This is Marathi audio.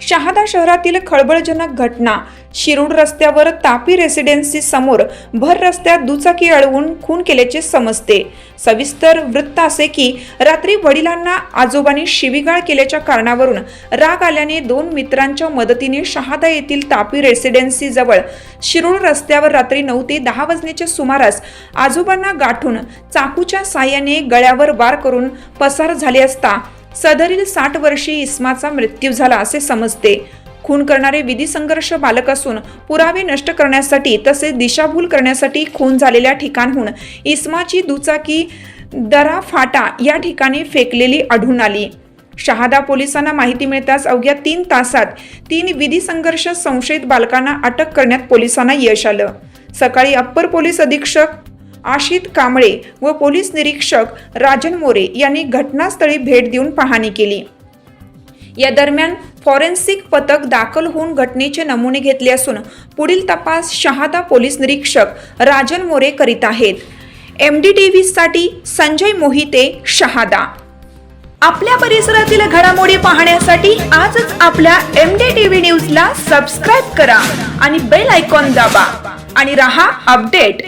शहादा शहरातील खळबळजनक घटना. शिरूड रस्त्यावर तापी रेसिडेन्सी समोर भर रस्त्यात दुचाकी अडवून खून केल्याचे समजते. सविस्तर वृत्त असे की रात्री वडिलांना आजोबांनी शिवीगाळ केल्याच्या कारणावरून राग आल्याने दोन मित्रांच्या मदतीने शहादा येथील तापी रेसिडेन्सी जवळ शिरूड रस्त्यावर रात्री नऊ ते दहा वाजण्याच्या सुमारास आजोबांना गाठून चाकूच्या साह्याने गळ्यावर वार करून पसार झाले असता सदरील साठ वर्षीय इस्माचा मृत्यू झाला असे समजते. खून करणारे विधी संघर्ष बालक असून पुरावे नष्ट करण्यासाठी तसेच दिशाभूल करण्यासाठी खून झालेल्या ठिकाणहून इस्माची दुचाकी दरा फाटा या ठिकाणी फेकलेली आढळून आली. शहादा पोलिसांना माहिती मिळताच अवघ्या तीन तासात तीन विधी संघर्ष संशयित बालकांना अटक करण्यात पोलिसांना यश आलं. सकाळी अप्पर पोलीस अधीक्षक आशित कांबळे व पोलीस निरीक्षक राजन मोरे यांनी घटनास्थळी भेट देऊन पाहणी केली. या दरम्यान फॉरेन्सिक पथक दाखल होऊन घटनेचे नमुने घेतले असून पुढील तपास शहादा पोलीस निरीक्षक राजन मोरे करीत आहेत. एम डी टी व्हीसाठी संजय मोहिते शहादा. आपल्या परिसरातील घडामोडी पाहण्यासाठी आजच आपल्या एम डी टी व्ही न्यूजला सबस्क्राईब करा आणि बेल आयकॉन दाबा आणि रहा अपडेट.